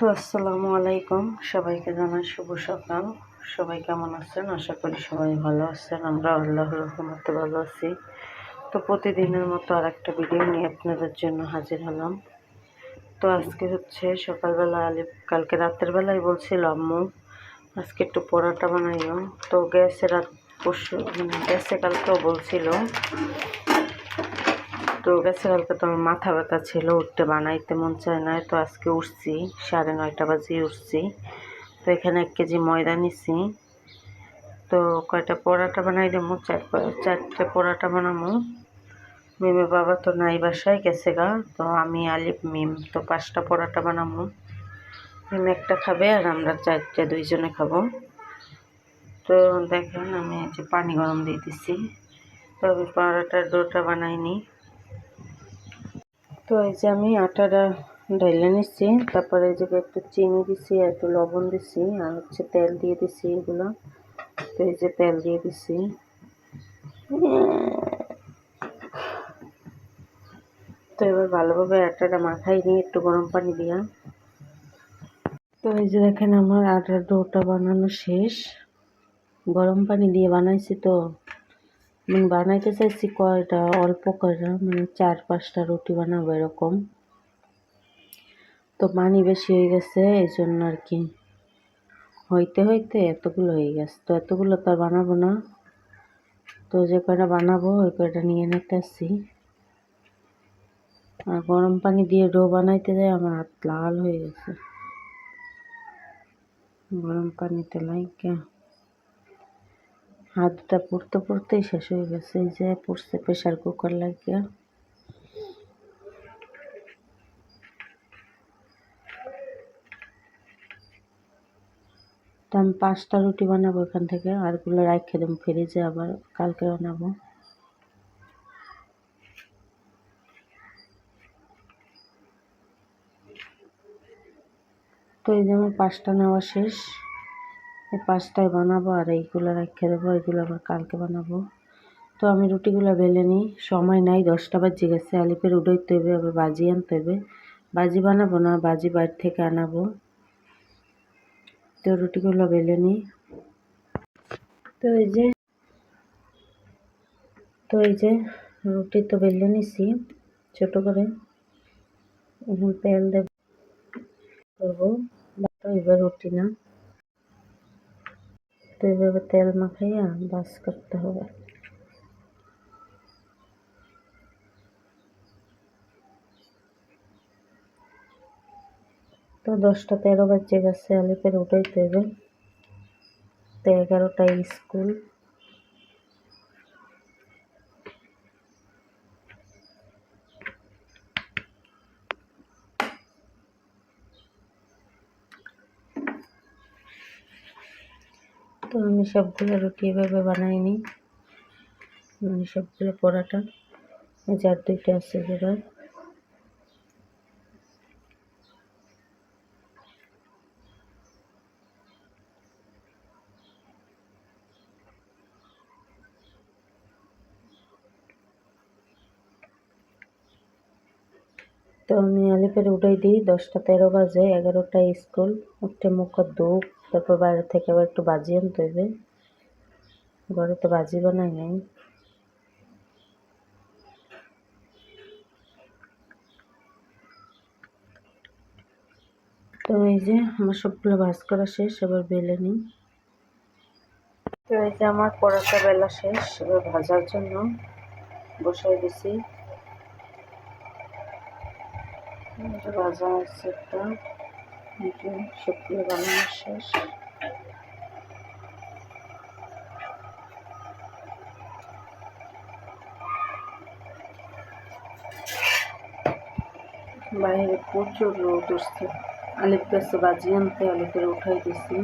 তো আসসালামু আলাইকুম। সবাইকে জানাই শুভ সকাল। সবাই কেমন আছেন? আশা করি সবাই ভালো আছেন। আমরা আল্লাহর রহমতে ভালো আছি। তো প্রতিদিনের মতো আর একটা ভিডিও নিয়ে আপনাদের জন্য হাজির হলাম। তো আজকে হচ্ছে সকালবেলা আলিফ কালকে রাতের বেলায় বলছিল, আম্মু, আজকে একটু পরোটা বানাইও। তো গ্যাসে রাত পরশু মানে গ্যাসে কালকেও বলছিল তো গেছে কালকে তো আমার মাথা ব্যথা ছিল, উঠতে বানাইতে মন চায় না তো আজকে উঠছি, সাড়ে নয়টা বাজে উঠছি। তো এখানে এক কেজি ময়দা নিছি। তো কয়টা পরোটা বানাই দেবো? চার চারটে পরোটা বানাবো। মিমের বাবা তো নাই বাসায়, গেছে গা। তো আমি আলিফ, মিম, তো পাঁচটা পরোটা বানাবো। মিম একটা খাবে আর আমরা চারটে দুইজনে খাব। তো দেখেন আমি যে পানি গরম দিয়ে দিছি। তো আমি পরোটার ডোটা বানাইনি। তো এই যে আমি আটাটা ঢেলে নিচ্ছি, তারপরে এই যে একটু চিনি দিছি একটু লবণ দিছি আর হচ্ছে তেল দিয়ে দিছি এগুলো। তো এই যে তেল দিয়ে দিছি। তো এবার ভালোভাবে আটাটা মাখাই নিয়ে একটু গরম পানি দিয়া। তো এই যে দেখেন আমার আটার ডোটা বানানো শেষ। গরম পানি দিয়ে বানাইছি তো। মানে বানাইতে চাইছি কয়টা, অল্প কয়টা মানে চার, পাঁচটা রুটি বানাবো এরকম। তো পানি বেশি হয়ে গেছে এই জন্য আর কি। হইতে হইতে এতগুলো হয়ে গেছে। তো এতগুলো তো আর বানাবো না। তো যে কয়টা বানাবো, ওই কয়টা নিয়ে নিতে আসছি। আর গরম পানি দিয়ে ডো বানাইতে যায়, আমার হাত লাল হয়ে গেছে। গরম পানিতে লাইকা হাতটা পড়তে পড়তেই শেষ হয়ে গেছে। এই যে পড়ছে প্রেশার কুকার লাগিয়া। আমি পাঁচটা রুটি বানাবো এখান থেকে আরগুলো রাখে দেবো ফ্রিজে আবার কালকে বানাবো। তো এই যে আমার পাঁচটা নেওয়া শেষ। এই পাঁচটায় বানাবো আর এইগুলো রেখে দেবো, এগুলো আবার কালকে বানাবো। তো আমি রুটিগুলো বেলে নিই, সময় নাই, দশটা বাজে গেছে, আলিপের উডইতে হবে, আবার বাজি আনতে হবে। বাজি বানাবো না, বাজি বাইর থেকে আনাবো। তো রুটিগুলো বেলে নিই। তো এই যে, তো এই যে রুটি তো বেলে নিছি, ছোট করে। এখন তেল দেব, করব। এবার রুটি না। তো এভাবে তেল মাখাইয়া বাস করতে হবে। তো দশটা তেরো বাজে গেছে, আলিপের উঠাইতে হবে। তো এগারোটায় স্কুল। তো আমি সবগুলো রুটি এভাবে বানাই নিই মানে সবগুলো পরাটা যার দুইটা আছে যেটা। তো আমি আলিপের উঠাই দিই, দশটা তেরো বাজে এগারোটা স্কুল, উঠে মুখ ধূপ তারপর বাইরে থেকে আবার একটু বাজি আনতে হবে ঘরে তো বাজি বানাই নাই। তো এই যে আমার সবগুলো ভাজ করা শেষ, এবার বেলে নিই। তো এই যে আমার পরোটা বেলা শেষ, এবার ভাজার জন্য বসাই দিছি। ভাজা আছে একটা। সবগুলো বানানো শেষ। বাইরে প্রচুর রোদ উঠছে। আলিপ গাছে বাজি আনতে আলিপের উঠাই দিছি।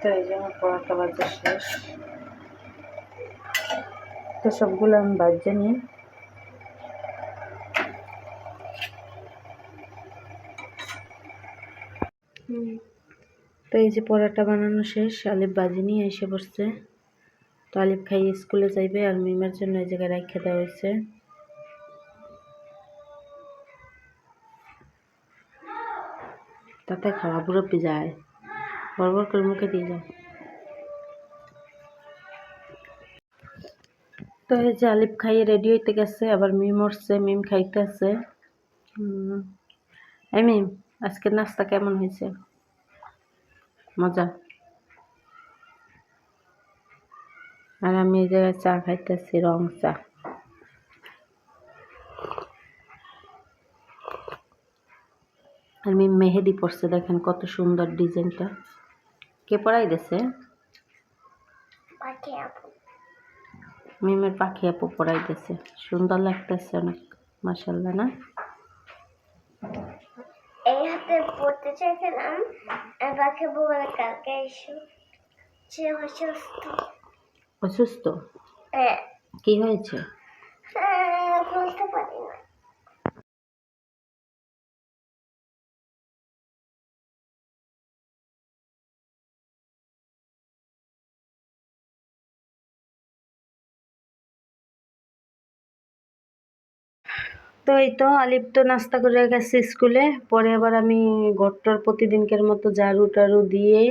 তাই জন্য পড়াটা বাজে শেষ। তো সবগুলো আমি বাজে নিই। তো এই যে পরোটা বানানো শেষ আলিপ বাজি নিয়ে এসে বসছে। তো আলিফ খাই স্কুলে যাইবে আর মিমের জন্য এই জায়গায় রাখা দেওয়া হয়েছে। তাতে খাওয়া বুড়ো যায় বরবর করে মুখে দিয়ে যাও তো এই যে আলিফ খাইয়ে রেডি হইতে গেছে, আবার মিম উঠছে, মিম খাইতেছে। এই মিম আজকের নাস্তা কেমন হয়েছে? মজা? আর আমি এই জায়গায় চা খাইতেছি, রং চা। আমি মেহেদি পড়ছে দেখেন কত সুন্দর ডিজাইনটা। কে পড়াই দিছে মিমের পাখি আপু পড়াই দিছে সুন্দর লাগতেছে অনেক মাসাল্লা না? এই হাতে পড়তে চাইছিলাম পাখি বলে কালকে এসো সে অসুস্থ। অসুস্থ? হ্যাঁ। কি হয়েছে? হ্যাঁ, বলতে পারি না। তো এই তো আলিপ তো নাস্তা করে গেছে স্কুলে। পরে আবার আমি ঘরটার প্রতিদিনকের মতো ঝাড়ু টাড়ু দিয়ে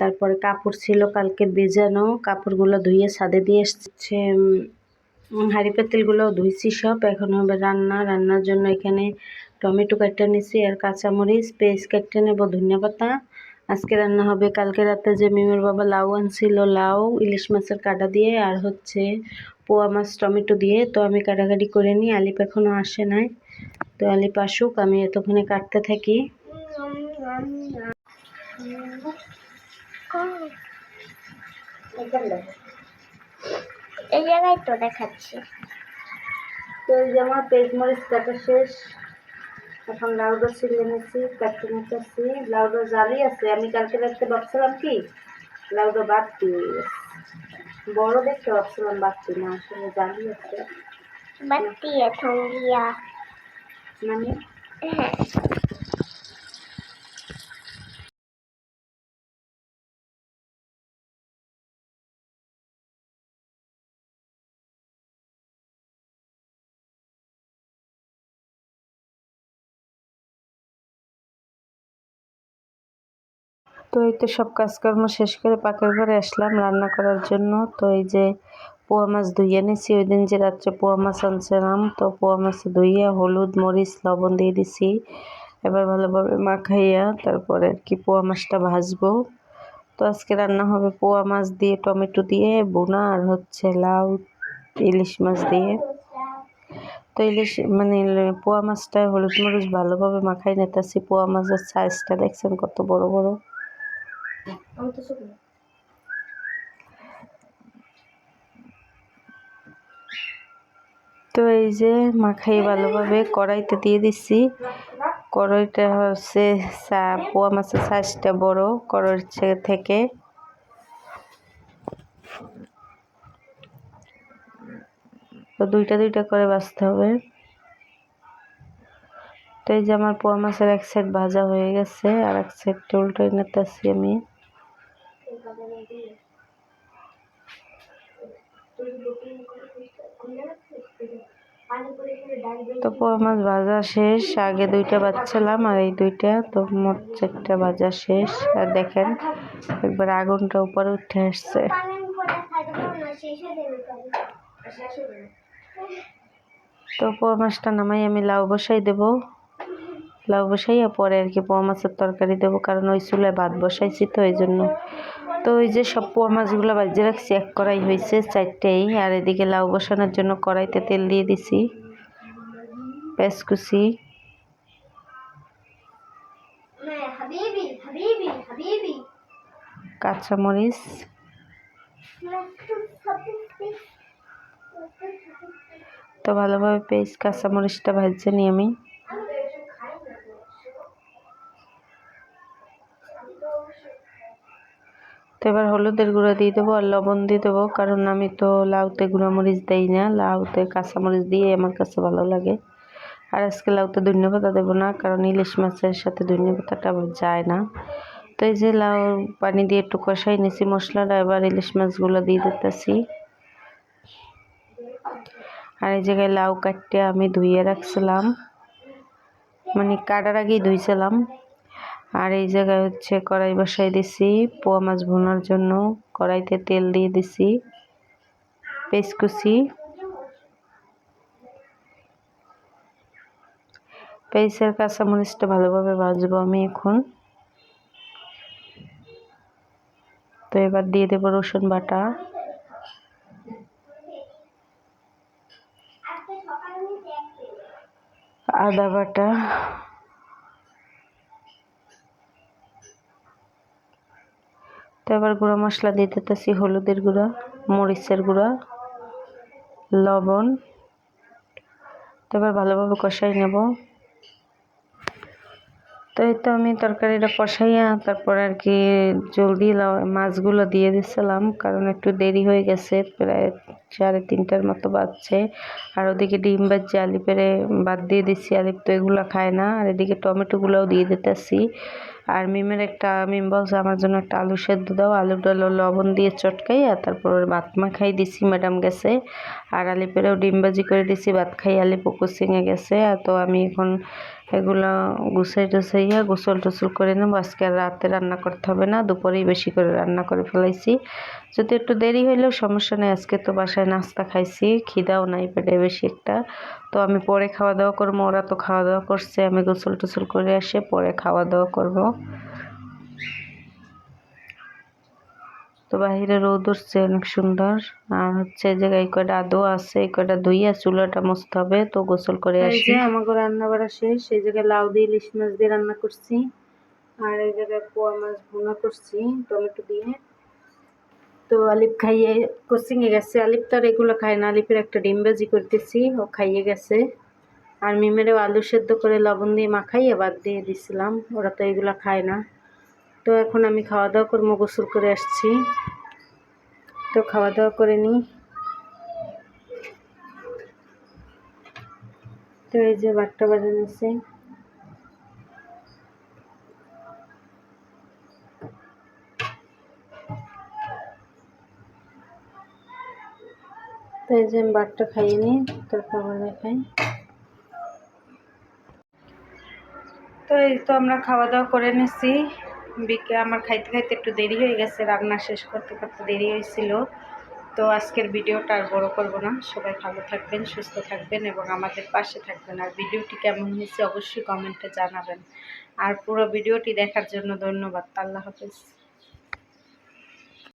তারপরে কাপড় ছিল কালকে বেজানো, কাপড়গুলো ধুয়ে ছাদে দিয়ে এসছে। হাঁড়ি পাতিলগুলো ধুইছি সব। এখন হবে রান্না। রান্নার জন্য এখানে টমেটো কাটতে নিছি আর কাঁচামরিচ, পেঁয়াজ কাটতে নেব, ধনিয়া পাতা। আজকে রান্না হবে কালকে রাতে যে মিমের বাবা লাউ আনছিল লাউ ইলিশ মাছের কাটা দিয়ে আর হচ্ছে পোয়া মাছ টমেটো দিয়ে। তো আমি কাটাকাটি করে নিই আলিপ এখনও আসে নাই। তো আলিপ আসুক আমি এতক্ষণে কাটতে থাকি। এই জায়গায় তো দেখাচ্ছি। তো এই যে আমার পেঁয়াজ মরিচ কাটা শেষ। এখন লাউডা ছিঁড়ে এনেছি কাটতে নিতেছি লাউডা জালি আছে আমি কালকে রাখতে ভাবছিলাম কি লাউডা বাদ দিয়ে বড় দেখতে ভাবছিলাম বাড়তি না আসলে জালি আছে। এখন মানে? হ্যাঁ। তো এই তো সব কাজকর্ম শেষ করে পাকের ঘরে আসলাম রান্না করার জন্য। তো এই যে পোয়া মাছ ধুইয়ে নিছি ওই দিন যে রাত্রে পোয়া মাছ আনছিলাম, তো পোয়া মাছ ধুইয়া হলুদ, মরিচ, লবণ দিয়ে দিছি। এবার ভালোভাবে মাখাইয়া তারপরে আর কি পোয়া মাছটা ভাজবো। তো আজকে রান্না হবে পোয়া মাছ দিয়ে, টমেটো দিয়ে বোনা আর হচ্ছে লাউ, ইলিশ মাছ দিয়ে। তো ইলিশ মানে পোয়া মাছটা হলুদ, মরিচ ভালোভাবে মাখাই নিতেছি। পোয়া মাছের সাইজটা দেখছেন কত বড় বড়। আমি তো তো এই যে মাখাই ভালোভাবে কড়াইতে দিয়ে দিচ্ছি কড়াইটা হচ্ছে পোয়া মাছের সাইজটা বড় কড়াইর থেকে। তো দুইটা দুইটা করে বাছতে হবে। তো এই যে আমার পোয়া মাছের এক সাইড ভাজা হয়ে গেছে, আর এক সাইড উল্টোই নিতেছি আমি। তো পোয়া মাছ শেষ। আগে দুইটা বাচ্চালাম আর এই দুইটা, তো মোট চারটা ভাজা শেষ। আর দেখেন, একবার আগুনটা উপরে উঠে আসছে। তো পোয়া মাছটা নামাই আমি লাউ বসাই দেব। লাউ বসাইয়া পরে আর কি পোয়া মাছের তরকারি দেবো, কারণ ওই চুলায় ভাত বসাইছি তো, এই জন্য তো ওই যে সব পোয়া মাছগুলো বাজিয়ে রাখছি, এক কড়াই হয়েছে, চারটেই। আর এদিকে লাউ বসানোর জন্য কড়াইতে তেল দিয়ে দিছি, পেঁয়াজ কুচি। হাবিবি হাবিবি হাবিবি কাঁচামরিচ। তো ভালোভাবে পেঁয়াজ, কাঁচামরিচটা ভাজছে নিই আমি। হলুদের গুঁড়ো দিয়ে দেবো আর লবণ দিয়ে দেবো, কারণ আমি তো লাউতে গুঁড়ো মরিচ দেই না। লাউতে কাঁচামরিচ দিয়ে আমার কাছে ভালো লাগে। আর আজকে লাউতে ধনিয়া পাতা দেবো না, কারণ ইলিশ মাছের সাথে ধনিয়া পাতাটা যায় না। তো এই যে লাউ পানি দিয়ে একটু কষাই নিছি মশলাটা, এবার ইলিশ মাছগুলো দিয়ে দিতেছি। আর এই জায়গায় লাউ কাটতে আমি ধুইয়ে রাখছিলাম। মানে কাটার আগেই ধুইছিলাম। আর এই জায়গায় হচ্ছে কড়াই বসাই দিছি, পোয়া মাছ ভুনার জন্য কড়াইতে তেল দিয়ে দিছি, পেঁয়াজ কুচি। পেঁয়াজের কাঁচামরিচটা ভালোভাবে ভাজবো আমি এখন। তো এবার দিয়ে দেবো রসুন বাটা। আদা বাটা। তো এবার গুঁড়া মশলা দিয়ে দিতেছি হলুদের গুঁড়া, মরিচের গুঁড়া, লবণ। তো এবার ভালোভাবে কষাই নেব। তো এই তো আমি তরকারিটা কষাইয়া তারপর আর কি জলদি মাছগুলো দিয়ে দিছিলাম, কারণ একটু দেরি হয়ে গেছে, প্রায় সাড়ে তিনটার মতো বাজছে। আর ওদিকে ডিম বাজছে আলিপেরে বাদ দিয়ে দিচ্ছি আলিপ তো এগুলো খায় না। আর এদিকে টমেটোগুলোও দিয়ে দিতেছি। আর মিমের একটা মিম বলছে, আমার জন্য একটা আলু সেদ্ধ দাও। আলুটা লবণ দিয়ে চটকাই আর তারপর ভাত মাখাই দিছি, ম্যাডাম গেছে। আর আলিপেরও ডিম বাজি করে দিছি, ভাত খাই আলিপুকুর কোচিংয়ে গেছে। তো আমি এখন এগুলো গুছাই টুছাইয়া গোসল টুসল করে নেব। আজকে আর রাতে রান্না করতে হবে না, দুপুরেই বেশি করে রান্না করে ফেলাইছি। যদি একটু দেরি হইলেও সমস্যা নেই, আজকে তো বাসায় নাস্তা খাইছি, খিদাও নাই পেটে বেশি একটা। তো আমি পরে খাওয়া দাওয়া করব, ওরা তো খাওয়া দাওয়া করছে, আমি গোসল টুসল করে আসে পরে খাওয়া দাওয়া করব। তো বাহিরে রোদ উঠছে অনেক সুন্দর। আর হচ্ছে এই জায়গায় এই কয়টা আদৌ আছে এই কয়টা ধুইয়া চুলাটা মুছতে হবে তো গোসল করে আসি। আমাকে রান্না বাড়া শেষ এই জায়গায় লাউ দিয়ে ইলিশ মাছ দিয়ে রান্না করছি। আর এই জায়গায় পোয়া মাছ ভুনা করছি টমেটো দিয়ে। তো আলিপ খাইয়ে কোচিংয়ে গেছে। আলিপ তো আর এগুলো খায় না আলিপের একটা ডিম ভাজি করতেছি ও খাইয়ে গেছে। আর মিমেরও আলু সেদ্ধ করে লবণ দিয়ে মাখাইয়ে বাদ দিয়ে দিছিলাম ওরা তো এগুলো খায় না। তো এখন আমি খাওয়া দাওয়া করব, গোসল করে আসছি। তো খাওয়া দাওয়া করে নিই। তো এই যে বারোটা বাজে নিচ্ছে তো এই যে আমি বারটা খাইয়ে নিই, তারপর আবার খাই তো এই তো আমরা খাওয়া দাওয়া করে নিছি। বিকে আমার খাইতে খাইতে একটু দেরি হয়ে গেছে, রান্না শেষ করতে করতে দেরি হয়েছিল। তো আজকের ভিডিওটা আর বড়ো করব না। সবাই ভালো থাকবেন, সুস্থ থাকবেন এবং আমাদের পাশে থাকবেন। আর ভিডিওটি কেমন হয়েছে অবশ্যই কমেন্টে জানাবেন। আর পুরো ভিডিওটি দেখার জন্য ধন্যবাদ। আল্লাহ হাফেজ।